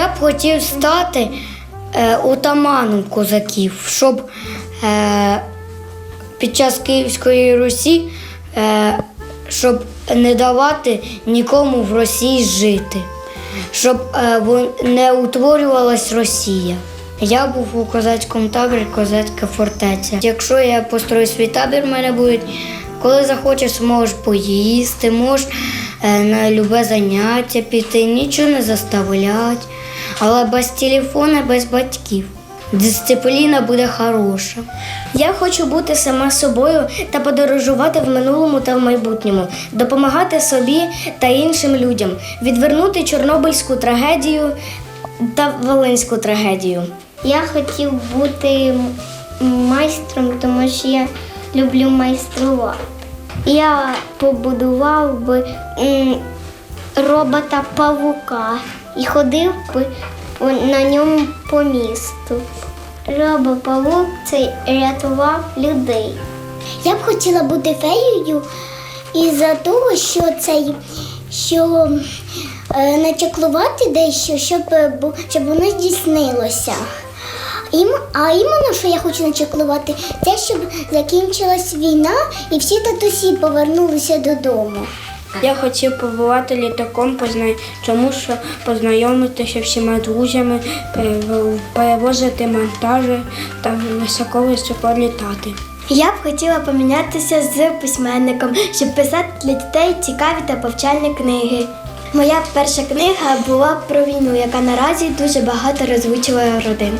б хотів стати е, отаманом козаків, щоб е, під час Київської Русі, е, щоб не давати нікому в Росії жити, щоб е, не утворювалась Росія. Я був у козацькому таборі Козацька фортеця. Якщо я построю свій табір, в мене будуть, коли захочеш, можеш поїсти, можеш е, на любе заняття піти, нічого не заставлять. Але без телефона, без батьків. Дисципліна буде хороша. Я хочу бути сама собою та подорожувати в минулому та в майбутньому, допомагати собі та іншим людям, відвернути Чорнобильську трагедію та Волинську трагедію. Я хотів бути майстром, тому що я люблю майструвати. Я побудував би робота павука і ходив на ньому по місту. Робопавук цей рятував людей. Я б хотіла бути феєю із-за того, що цей що е, начеклувати дещо, щоб, е, щоб воно здійснилося. А іменно, що я хочу начеклувати, це щоб закінчилась війна і всі татусі повернулися додому. Я хотів побувати літаком, тому що познайомитися всіма друзями, перевозити монтажі та високо-високо літати. Я б хотіла помінятися з письменником, щоб писати для дітей цікаві та повчальні книги. Моя перша книга була про війну, яка наразі дуже багато розвучила родин.